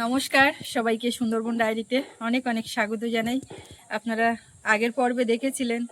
নমস্কার, সবাইকে সুন্দরবন ডায়েরিতে অনেক অনেক স্বাগত জানাই। আপনারা আগের পর্বে দেখেছিলেন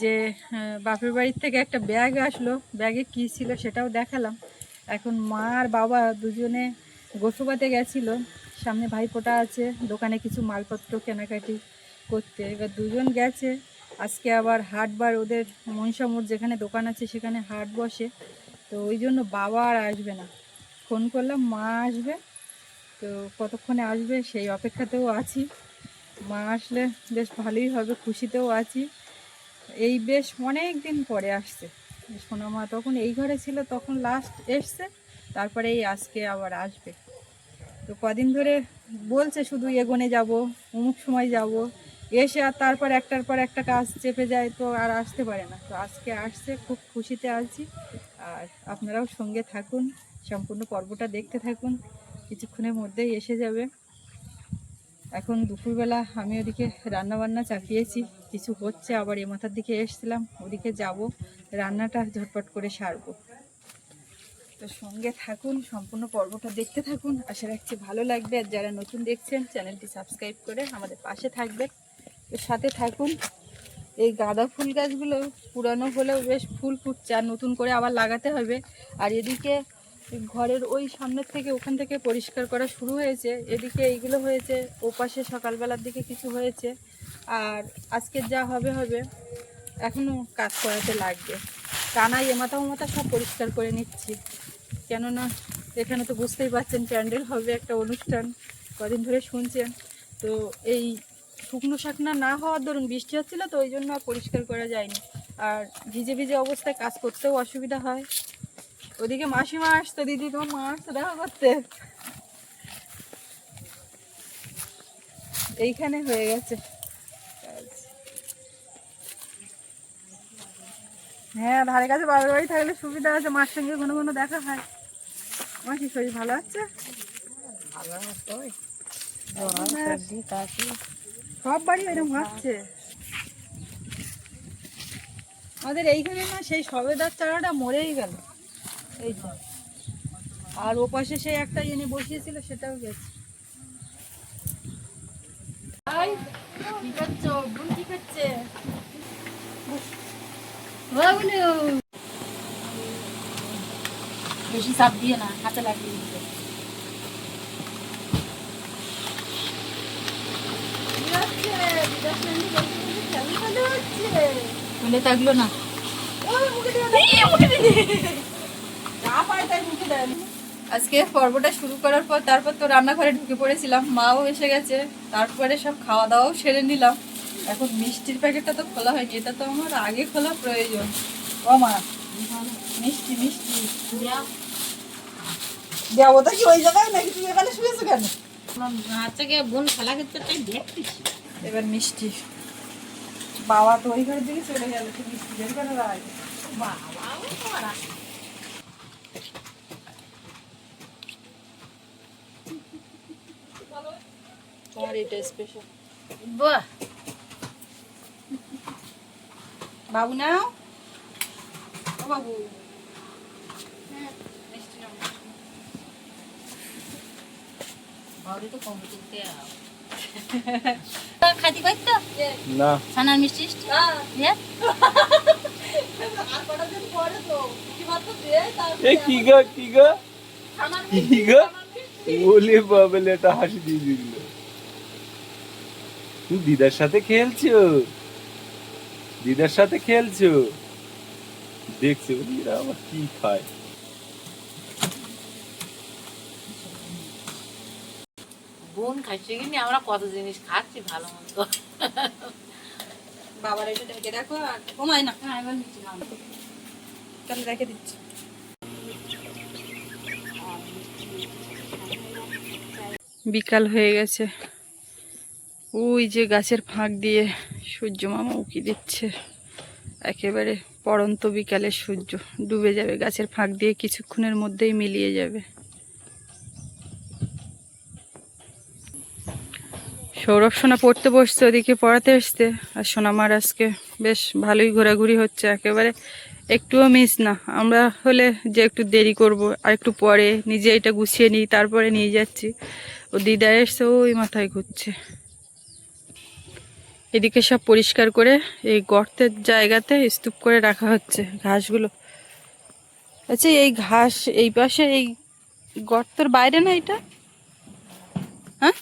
যে বাপের বাড়ির থেকে একটা ব্যাগ আসলো। ব্যাগে কী ছিল সেটাও দেখালাম। এখন মা আর বাবা দুজনে গোসবাতে গেছিল। সামনে ভাইফোঁটা আছে, দোকানে কিছু মালপত্র কেনাকাটি করতে। এবার দুজন গেছে। আজকে আবার হাটবার ওদের মনসামুর যেখানে দোকান আছে সেখানে হাট বসে। তো ওই জন্য বাবা আর আসবে না। ফোন করলাম, মা আসবে। তো কতক্ষণে আসবে সেই অপেক্ষাতেও আছি। মা আসলে বেশ ভালোই হবে, খুশিতেও আছি। এই বেশ অনেক দিন পরে আসছে। সোনা মা তখন এই ঘরে ছিল, তখন লাস্ট এসছে, তারপরে এই আজকে আবার আসবে। তো কদিন ধরে বলছে শুধু এগোনে যাব, অমুক সময় যাব। এসে আর তারপর একটার পর একটা কাজ চেপে যায়, তো আর আসতে পারে না। তো আজকে আসছে, খুব খুশিতে আছি। আর আপনারাও সঙ্গে থাকুন, সম্পূর্ণ পর্বটা দেখতে থাকুন। কিছুক্ষণের মধ্যেই এসে যাবে। এখন দুপুরবেলা আমি ওদিকে রান্না বান্না চাপিয়েছি, কিছু হচ্ছে, আবার এ মাথার দিকে এসছিলাম, ওদিকে যাব, রান্নাটা ঝটপট করে সারবো। তো সঙ্গে থাকুন, সম্পূর্ণ পর্বটা দেখতে থাকুন, আশা রাখছি ভালো লাগবে। আর যারা নতুন দেখছেন, চ্যানেলটি সাবস্ক্রাইব করে আমাদের পাশে থাকবে এর সাথে থাকুন, এই গাঁদা ফুল গাছগুলো পুরানো হলেও বেশ ফুল ফুটছে, আর নতুন করে আবার লাগাতে হবে। আর এদিকে ঘরের ওই সামনের থেকে ওখান থেকে পরিষ্কার করা শুরু হয়েছে। এদিকে এইগুলো হয়েছে, ওপাশে সকালবেলার দিকে কিছু হয়েছে। আর আজকে যা হবে হবে এখনও কাজ করাতে লাগবে। টানাই এমাথা ওমাথা সব পরিষ্কার করে নিচ্ছি। কেননা এখানে তো বুঝতেই পারছেন, প্যান্ডেল হবে একটা অনুষ্ঠান, কদিন ধরে শুনছেন। তো এই শুকনো শাকনা না হওয়ার ধরুন বৃষ্টি হচ্ছিল তো ওই জন্য পরিষ্কার করা যায়নি। আর ভিজে ভিজে অবস্থায় কাজ করতেও অসুবিধা হয়। ওদিকে মাসিমা আসতো দিদি তোমার মা আসতো দেখা করতে। এইখানে হয়ে গেছে। হ্যাঁ ধারে কাছে বাবার বাড়ি থাকলে সুবিধা আছে মার সঙ্গে ঘন ঘন দেখা হয়। আমার কি শরীর ভালো আছে? সব বাড়ি এরকম হচ্ছে। আমাদের এইখানে না সেই সবেদার চারাটা মরেই গেল। এই তো আর ও পাশে সেই একটা এনে বসিয়েছিল সেটাও গেছে। হাই, কি করছ? বোন কি করছে? বেশি চাপ দিয়ে না হাতে লাগিয়ে দিতে খুলে থাকল না। আজকে পর্বটা শুরু করার পর তারপর তো রান্নাঘরে ঢুকে পড়েছিলাম মাও এসে গেছে তারপরে সব খাওয়া দাওয়াও সেরে নিলাম। এখন মিষ্টির প্যাকেটটা তো খোলা হয়নি এটা তো আমার আগে খোলা প্রয়োজন। ও মা মিষ্টি মিষ্টি। যাব তো কি ওই জায়গায় নাকি তুমি এখানে শুয়েছো কেন? বাচ্চাকে বোন খেলা তাই দেখতেছি এবার মিষ্টি। বাবা তো ওই ঘরের দিকে চলে গেল মিষ্টি বের করে বাবা তোমার এটা স্পেশাল বাহ। বাবু নাও। ও বাবু। মিষ্টি নাও বাড়ি তো কম করতে খাতি পাইতো না। ছানার মিষ্টি টিষ্টি? আর কটা দিন পরে তো। কি মাত্র দিয়ে তারপরে এ কি গো কি গো? কি গো? বলে বাবলে এটা হাসি দিয়ে দিল। তুমি দিদার সাথে খেলছো? দিদার সাথে খেলছো? দেখছ বলি এরা আবার কি খায়? বোন খাইছে কিনি আমরা কত জিনিস খাচ্ছি ভালো মন্দ। বাবার এটা ঢেকে রাখো আর কমায় না। হ্যাঁ তাহলে রেখে দিচ্ছি। বিকাল হয়ে গেছে। ওই যে গাছের ফাঁক দিয়ে সূর্য মামা উকি দিচ্ছে। একেবারে পড়ন্ত বিকালে সূর্য ডুবে যাবে, গাছের ফাঁক দিয়ে কিছুক্ষণের মধ্যেই মিলিয়ে যাবে। সৌরভ সোনা পড়তে বসছে, ওদিকে পড়াতে এসছে। আর সোনামার আজকে বেশ ভালোই ঘোরাঘুরি হচ্ছে, একেবারে একটুও মিস না। আমরা হলে যে একটু দেরি করব, আর একটু পরে নিজে এটা গুছিয়ে নিই, তারপরে নিয়ে যাচ্ছি। ও দিদা এসছে ওই মাথায় ঘুরছে। এদিকে সব পরিষ্কার করে এই গর্তের জায়গাতে স্তূপ করে রাখা হচ্ছে ঘাসগুলো। আচ্ছা এই ঘাস এই পাশে এই গর্তের বাইরে না এটা? হ্যাঁ?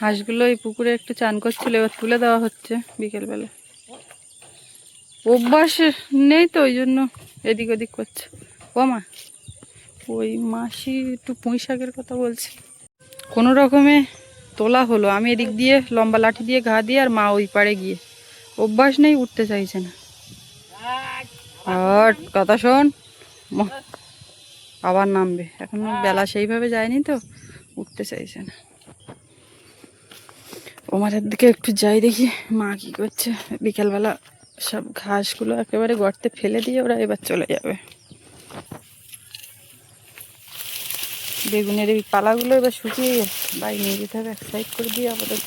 হাঁসগুলো এই পুকুরে একটু চান করছিল, এবার তুলে দেওয়া হচ্ছে বিকেলবেলা। অভ্যাস নেই তো, ওই জন্য এদিক ওদিক করছে। ও মা। ওই মাসি একটু পুঁই শাকের কথা বলছে। কোনো রকমে তোলা হলো। আমি এদিক দিয়ে লম্বা লাঠি দিয়ে ঘা দিয়ে আর মা ওই পাড়ে গিয়ে অভ্যাস নেই, উঠতে চাইছে না। আর কথা শোন আবার নামবে। এখন বেলা সেইভাবে যায়নি তো, উঠতে চাইছে না। ওমারের দিকে একটু যাই দেখি, মা কি করছে। বিকেলবেলা সব ঘাসগুলো একেবারে গর্তে ফেলে দিয়ে ওরা এবার চলে যাবে। বেগুনের এই পালাগুলো এবার শুকিয়ে গেছে বাড়ি নিয়ে যেতে হবে এক সাইড করে দিয়ে আপাতত।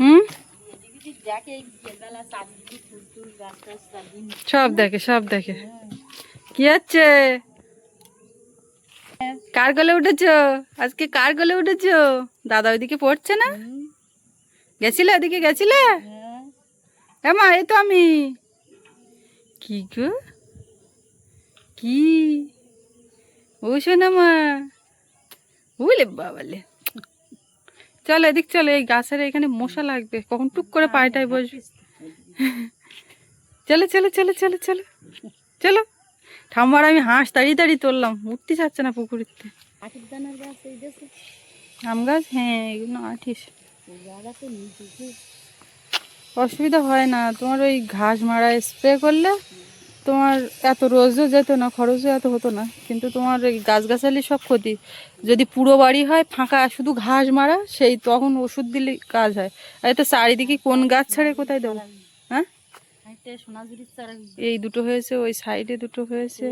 হুম? সব দেখে সব দেখে। কি হচ্ছে? কার গলে উঠেছ? আজকে কার গলে উঠেছ? দাদা ওইদিকে পড়ছে না? গেছিলে ওদিকে গেছিলে? হ্যাঁ। মা এই তো আমি। কি গো? কি? ও শোনা মা। বুঝলে বাবালে। চলো এদিক চলো এই গাছের এখানে মশা লাগবে। কখন টুক করে পায়টায় বসবে। চলো চলো চলো চলো চলো। চলো। ঠাম্মার আমি হাঁস তাড়িয়ে তাড়িয়ে তুললাম। উঠতে চাচ্ছে না পুকুরিতে। আম গাছ? হ্যাঁ এগুলো আঠিস অসুবিধা হয় না। তোমার ওই ঘাস মারা স্প্রে করলে তোমার এত রোজও যেত না খরচও এত হতো না। কিন্তু তোমার এই গাছগাছালি সব ক্ষতি। যদি পুরো বাড়ি হয় ফাঁকা শুধু ঘাস মারা সেই তখন ওষুধ দিলে কাজ হয়। আর তো চারিদিকে কোন গাছ ছাড়ে কোথায় দেবো? হ্যাঁ? এই দুটো হয়েছে ওই সাইডে দুটো হয়েছে।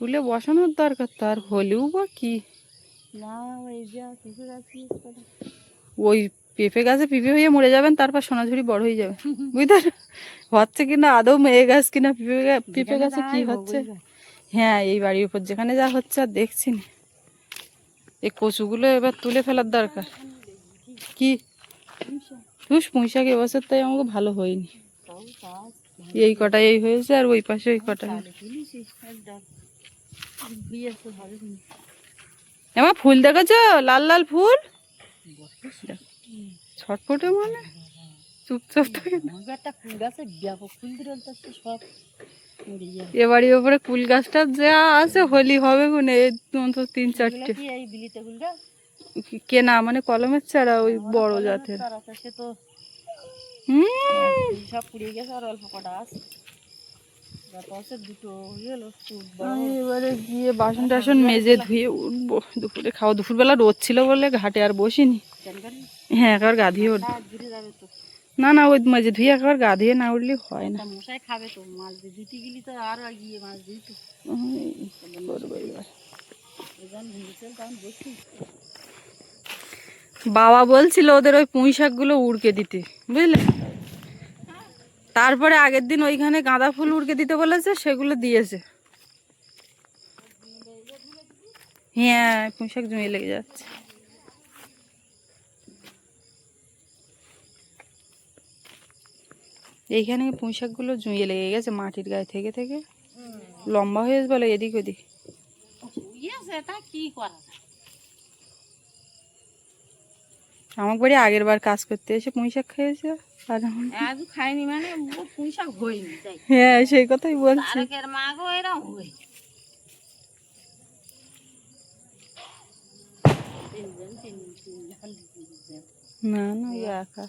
তুলে বসানোর দরকার তো আর হলেও বা কি? ওই পেঁপে গাছে পেঁপে হয়ে মরে যাবেন তারপর সোনাঝুরি বড় হয়ে যাবে। বুঝতে? হচ্ছে কিনা আদৌ মেয়ে গাছ কিনা পেঁপে পেঁপে গাছে কি হচ্ছে? হ্যাঁ এই বাড়ির উপর যেখানে যা হচ্ছে আর দেখছি না। এই কচুগুলো এবার তুলে ফেলার দরকার। কি? তুস পুঁইশাক এবছর তাই আমাকে ভালো হয়নি। এই কটা এই হয়েছে আর ওই পাশে ওই কটা এমা ফুল দেখেছ? লাল লাল ফুল? ছটফটে মানে চুপচাপ থাকে না? এ বাড়ির ওপরে কুল গাছটা যা আছে হলি হবে কোনে এই অন্তত তিন চারটে। কেনা মানে কলমের চারা ওই বড় জাতের। হুম। সব পুড়িয়ে গেছে আর অল্প কটা আছে তারপর হচ্ছে দুটো ইয়ে হলো আমি এবারে গিয়ে বাসন টাসন মেজে ধুয়ে উঠবো। দুপুরে খাওয়া দুপুরবেলা রোদ ছিল বলে ঘাটে আর বসিনি। হ্যাঁ একবার গা ধুয়ে উঠবো না না ওই ধুয়ে একবার গা ধুয়ে না উঠলে হয় না। মশাই খাবে তো মাছ গেলি তো আরও গিয়ে মাছ করব এবার। বাবা বলছিল ওদের ওই পুঁই শাকগুলো উড়কে দিতে বুঝলে? তারপরে আগের দিন ওইখানে গাঁদা ফুল উড়কে দিতে বলেছে সেগুলো দিয়েছে। হ্যাঁ পুঁই শাক জমিয়ে লেগে যাচ্ছে। এইখানে পুঁই শাকগুলো জুঁয়ে লেগে গেছে মাটির গায়ে থেকে থেকে। লম্বা হয়ে বলে এদিক ওদিক। আমার বাড়ি আগের বার কাজ করতে এসে পুঁই শাক খেয়েছে। খাইনি মানে হয়নি হ্যাঁ সেই কথাই বলছি। হয় না না একা।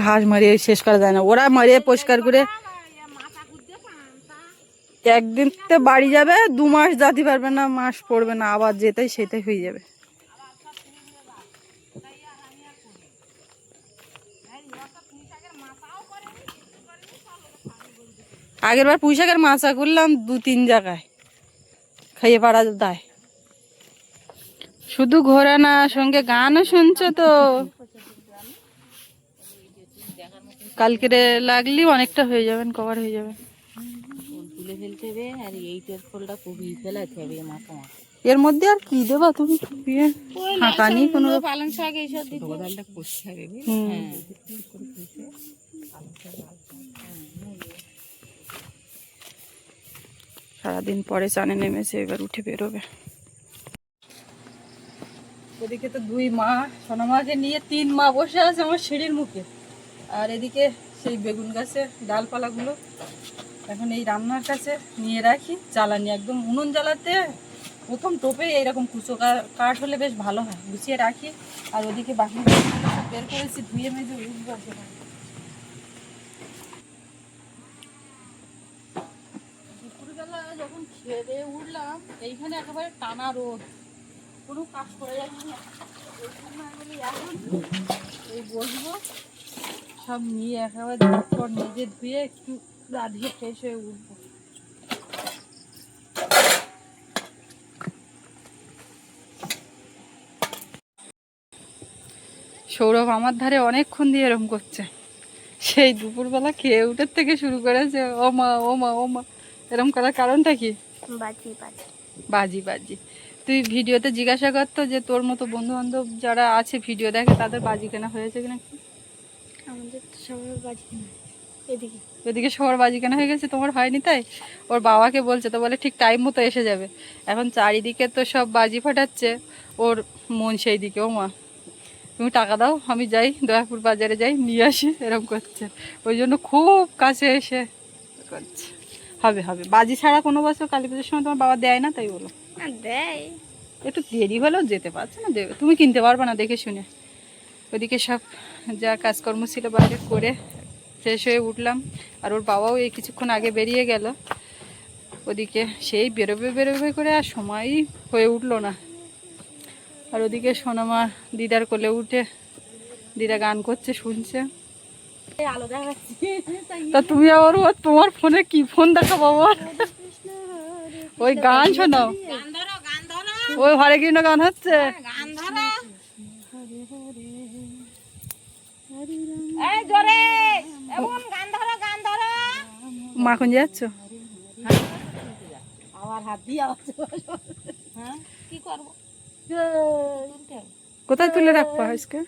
ঘাস মারিয়ে শেষ করা যায় না। ওরা মারিয়ে পরিষ্কার করে একদিন তো বাড়ি যাবে দু মাস যেতে পারবে না মাস পড়বে না আবার যেতেই সেটাই হয়ে যাবে। আগের বার পুঁইশাকের মাছা করলাম দু তিন জায়গায়। খাইয়ে পাড়া দায়। শুধু ঘোরা না সঙ্গে গানও শুনছো তো। কালকে লাগলি অনেকটা হয়ে যাবেন কভার হয়ে যাবে। তুলে ফেলতে হবে আর এইটার ফুলটা খুবই ফেলাতে হবে মাথা মাথা এর মধ্যে আর কি দেবা তুমি? দিয়ে ফাঁকা নেই কোনো পালং শাক এইসব দিতে হবে হ্যাঁ। সারাদিন পরে চানে নেমেছে, এবার উঠে বেরোবে। ওদিকে তো দুই মা সোনামাকে নিয়ে তিন মা বসে আছে আমার সিঁড়ির মুখে। আর এদিকে সেই বেগুন গাছে ডালপালাগুলো এখন এই রান্নার কাছে নিয়ে রাখি, জ্বালানি একদম উনুন জ্বালাতে প্রথম টোপে এইরকম কুচো কাঠ হলে বেশ ভালো হয়। গুছিয়ে রাখি, আর ওদিকে বাকি বের করেছি, ধুয়ে মেজে উঠবো সেখানে। দুপুরবেলা উঠলাম, এইখানে একেবারে টানা কোনো কাজ করে এই বসবো, সব নিয়ে একেবারে ঝটপট নিজে ধুয়ে একটু রাধিয়ে ফ্রেশ হয়ে উঠবো। সৌরভ আমার ধারে অনেকক্ষণ দিয়ে এরম করছে। সেই দুপুরবেলা খেয়ে উঠের থেকে শুরু করেছে ও মা ও মা ও মা এরম করার কারণটা কি? বাজি বাজি। বাজি বাজি। তুই ভিডিওতে জিজ্ঞাসা করতো যে তোর মতো বন্ধু বান্ধব যারা আছে ভিডিও দেখে তাদের বাজি কেনা হয়েছে কিনা? আমাদের তো সবাই বাজি এদিকে। ওদিকে সবার বাজি কেনা হয়ে গেছে তোমার হয়নি তাই? ওর বাবাকে বলছে তো বলে ঠিক টাইম মতো এসে যাবে। এখন চারিদিকে তো সব বাজি ফাটাচ্ছে ওর মন সেই দিকে। ও মা তুমি টাকা দাও আমি যাই দয়াপুর বাজারে যাই নিয়ে আসি এরকম করছে। ওই জন্য খুব কাছে এসে করছে। হবে হবে। বাজি ছাড়া কোনো বছর কালী পুজোর সময় তোমার বাবা দেয় না তাই বলো। দেয়। একটু দেরি হলেও যেতে পারছে না দেবে। তুমি কিনতে পারবে না দেখে শুনে। ওদিকে সব যা কাজকর্ম ছিল বাইরে করে শেষ হয়ে উঠলাম। আর ওর বাবাও এই কিছুক্ষণ আগে বেরিয়ে গেল। ওদিকে সেই বেরোবে বেরোবে করে আর সময়ই হয়ে উঠল না। আর ওদিকে সোনামা দিদার কোলে উঠে দিদা গান করছে শুনছে। তা তুমি আবার ও তোমার ফোনে কি ফোন দেখা বাবা ওই গান ওই হরে কৃষ্ণ গান হচ্ছে। গান ধরো এই জোরে এমন গান ধরো গান ধরো। মা কোন যাচ্ছ? হ্যাঁ কোথায় তুলে রাখবা আজকে?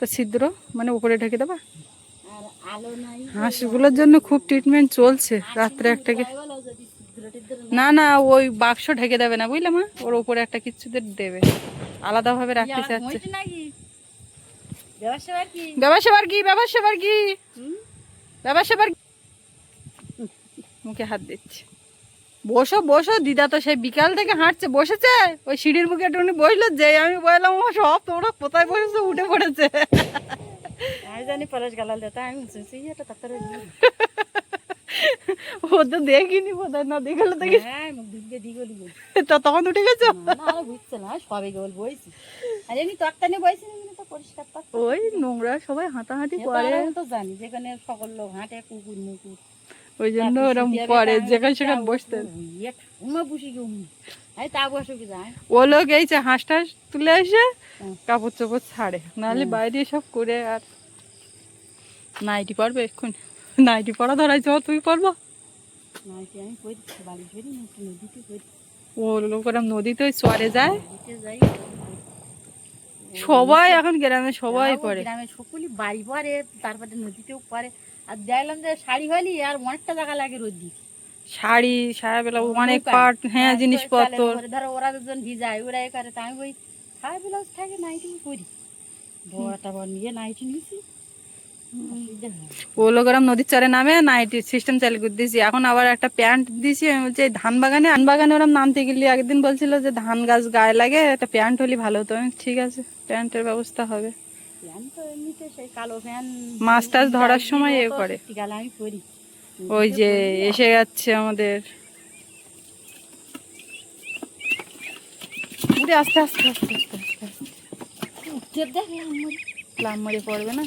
তো ছিদ্র মানে উপরে ঢেকে দেবা? আর আলো হাঁসগুলোর জন্য খুব ট্রিটমেন্ট চলছে রাত্রে একটাকে না না ওই বাক্স ঢেকে দেবে না বুঝলে মা? ওর উপরে একটা কিচ্ছুদের দেবে। আলাদাভাবে রাখতে চাচ্ছে। ব্যবসা কি? ব্যবসা কি ব্যবসা মুখে হাত দিচ্ছে। বসো বসো। দিদা তো সেই বিকাল থেকে হাঁটছে বসেছে? ওই সিঁড়ির মুখে একটুখানি বসল যে আমি বললাম ও সব তোমরা কোথায় বসেছো? উঠে পড়েছে। আমি জানি পলাশ গালাল দেতা আমি শুনছি এটা তাড়াতাড়ি ও তো দেখিনি বোধহয় না দেখলে দেখি হ্যাঁ তো তখন উঠে গেছো? আর বুঝছে না সবে কেবল বইছি। আর এমনি তো ওই নোংরা সবাই হাঁটাহাঁটি করে। তো জানি যেখানে সকল লোক হাঁটে কুকুর মুকুর। ওই জন্য করে যেখানে সেখানে ও লোক এইছে হাঁস টাস তুলে এসে কাপড় চোপড় ছাড়ে। নাহলে বাইরে সব করে আর নাইটি পরবে এক্ষুনি। নাইটি পরা ধরাইছে তুই পরবো। ও লোক নদীতে ওই চরে যায়। সবাই এখন গ্রামে সবাই পরে। গ্রামে সকলি বাড়ি পরে তারপরে নদীতেও পরে। আর দেখলাম যে শাড়ি হলি আর অনেকটা জায়গা লাগে রোদ শাড়ি সারা বেলা অনেক। পাট হ্যাঁ জিনিসপত্র। ধরো ওরা দুজন ভিজায় ওরা এ করে তা আমি ওই সারা ব্লাউজ থাকে নাইটি করি বড়টা বড় নিয়ে নাইটি নিয়েছি ওরম নদীর চরে নামে নাইটি সিস্টেম চালু করে দিয়েছি। এখন আবার একটা প্যান্ট দিয়েছি এই ধান বাগানে ধান বাগানে ওরম নামতে গেলে একদিন বলছিল যে ধান গাছ গায়ে লাগে একটা প্যান্ট হলে ভালো হতো। ঠিক আছে প্যান্টের ব্যবস্থা হবে। প্যান্ট তো এমনিতে সেই কালো প্যান্ট মাছ টাছ ধরার সময় এ করে। গেল আমি করি। ওই যে এসে যাচ্ছে আমাদের। উঠে আস্তে আস্তে আস্তে আস্তে আস্তে আস্তে। উঠে দেখে লাম মারে পড়বে না।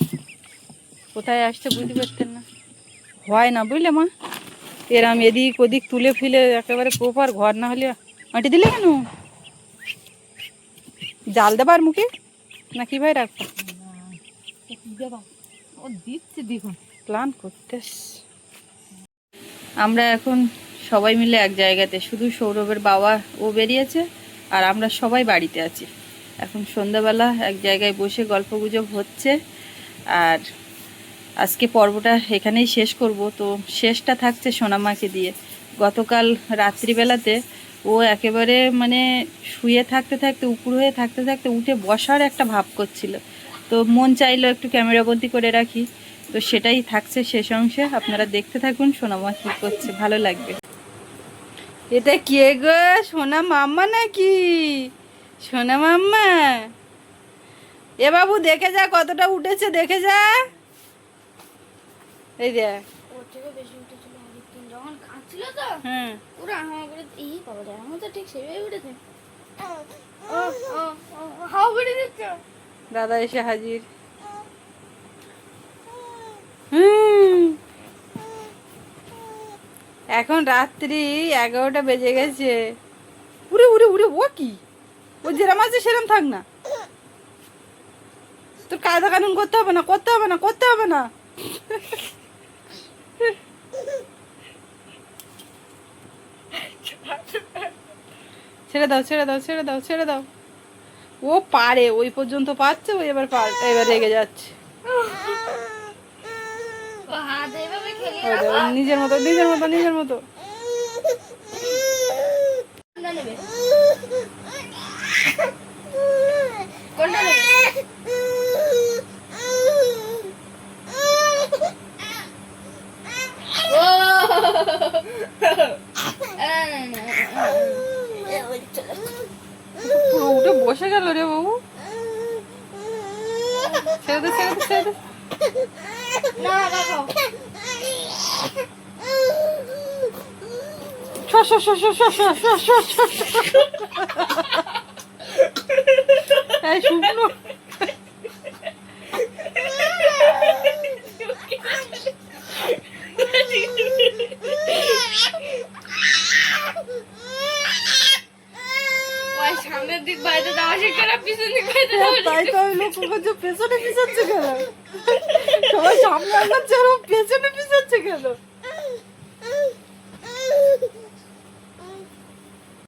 কোথায় আসছে বুঝতে পারতেন না। হয় না বুঝলে মা। এরম এদিক ওদিক তুলে ফেলে একেবারে প্রপার ঘর না হলে মাটি দিলে কেন? জাল দেবার মুখে? না কি ভাই রাখব আমরা এখন সবাই মিলে এক জায়গাতে, শুধু সৌরভের বাবা, ও বেরিয়েছে আর আমরা সবাই বাড়িতে আছি। এখন সন্ধ্যাবেলা এক জায়গায় বসে গল্পগুজব হচ্ছে আর আজকে পর্বটা এখানেই শেষ করব। তো শেষটা থাকছে সোনামাকে দিয়ে। গতকাল রাত্রিবেলাতে ও একেবারে মানে শুয়ে থাকতে থাকতে, উপুর হয়ে থাকতে থাকতে উঠে বসার একটা ভাব করছিল। তো মন চাইলো একটু ক্যামেরাবন্দি করে রাখি। তো সেটাই থাকছে শেষ অংশে। আপনারা দেখতে থাকুন সোনামা কি করছে ভালো লাগবে। এটা কে গো? সোনা মাম্মা নাকি? সোনা মাম্মা? এ বাবু দেখে যা কতটা উঠেছে দেখে যা। এই দেখ হ্যাঁ। ঠিক সেভাবে উঠেছে। দাদা এসে হাজির। হুম। এখন রাত্রি এগারোটা বেজে গেছে। উড়ে উড়ে উড়ে ও কি? ও যেরাম আছে সেরম থাক না। তোর কায়দা কানুন করতে হবে না করতে হবে না করতে হবে না। ছেড়ে দাও ছেড়ে দাও ছেড়ে দাও ছেড়ে দাও ও পারে ওই পর্যন্ত পাচ্ছে ও এবার এবার রেগে যাচ্ছে। নিজের মতো নিজের মতো নিজের মতো। এই সামনের দিক বাইরে না পিছন দিক বাইরে যাওয়া তাই তো আমি পেছনে পিছাচ্ছে কেন সবাই সামনে আগাচ্ছে আর পেছনে পিছাচ্ছে কেন।